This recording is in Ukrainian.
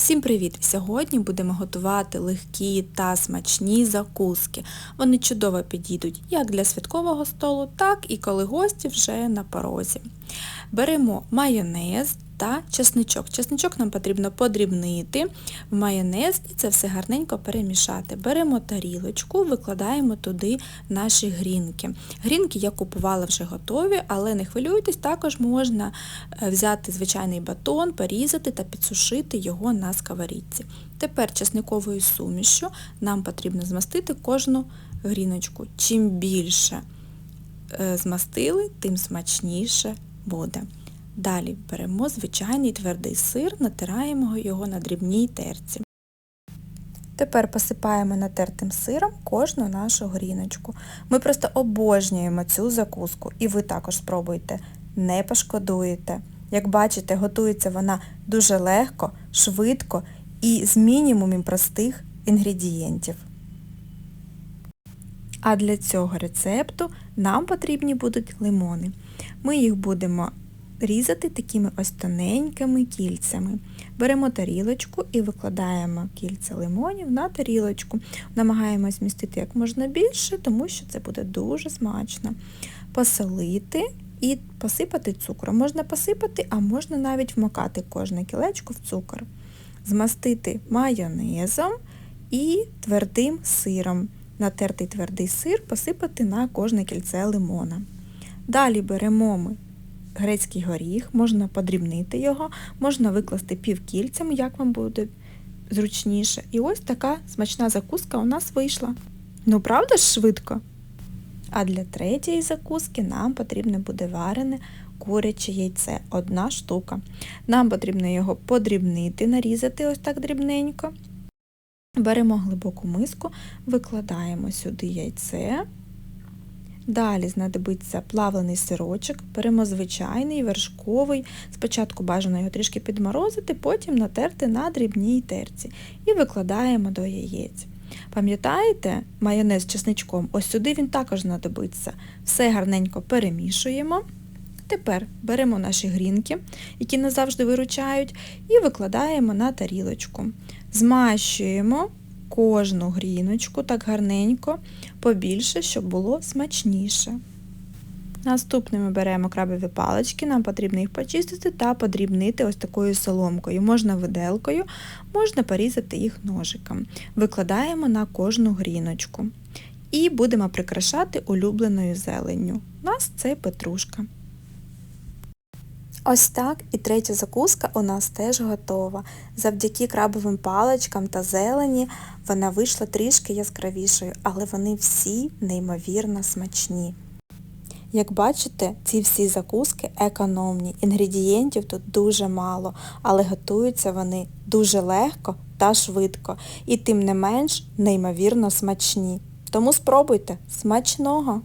Всім привіт! Сьогодні будемо готувати легкі та смачні закуски. Вони чудово підійдуть як для святкового столу, так і коли гості вже на порозі. Беремо майонез та чесничок. Чесничок нам потрібно подрібнити в майонез і це все гарненько перемішати. Беремо тарілочку, викладаємо туди наші грінки. Грінки я купувала вже готові, але не хвилюйтесь, також можна е, взяти звичайний батон, порізати та підсушити його на сковорідці. Тепер чесниковою сумішю нам потрібно змастити кожну гріночку. Чим більше е, змастили, тим смачніше буде. Далі беремо звичайний твердий сир, натираємо його на дрібній терці. Тепер посипаємо натертим сиром кожну нашу гріночку. Ми просто обожнюємо цю закуску і ви також спробуйте, не пошкодуєте. Як бачите, готується вона дуже легко, швидко і з мінімумом простих інгредієнтів. А для цього рецепту нам потрібні будуть лимони. Ми їх будемо різати такими ось тоненькими кільцями. Беремо тарілочку і викладаємо кільця лимонів на тарілочку. Намагаємось містити як можна більше, тому що це буде дуже смачно. Посолити і посипати цукром. Можна посипати, а можна навіть вмокати кожне кілечко в цукор. Змастити майонезом і твердим сиром. Натертий твердий сир посипати на кожне кільце лимона. Далі беремо ми грецький горіх, можна подрібнити його, можна викласти півкільцями, як вам буде зручніше. І ось така смачна закуска у нас вийшла. Ну, правда ж швидко? А для третьої закуски нам потрібне буде варене куряче яйце, одна штука. Нам потрібно його подрібнити, нарізати ось так дрібненько. Беремо глибоку миску, викладаємо сюди яйце. Далі знадобиться плавлений сирочок, беремо звичайний, вершковий, спочатку бажано його трішки підморозити, потім натерти на дрібній терці і викладаємо до яєць. Пам'ятаєте, майонез з чесничком, ось сюди він також знадобиться. Все гарненько перемішуємо. Тепер беремо наші грінки, які нас завжди виручають, і викладаємо на тарілочку. Змащуємо кожну гріночку так гарненько, побільше, щоб було смачніше. Наступними беремо крабові палички, нам потрібно їх почистити та подрібнити ось такою соломкою. Можна виделкою, можна порізати їх ножиком. Викладаємо на кожну гріночку. І будемо прикрашати улюбленою зеленню. У нас це петрушка. Ось так і третя закуска у нас теж готова. Завдяки крабовим паличкам та зелені вона вийшла трішки яскравішою, але вони всі неймовірно смачні. Як бачите, ці всі закуски економні, інгредієнтів тут дуже мало, але готуються вони дуже легко та швидко, і тим не менш неймовірно смачні. Тому спробуйте смачного!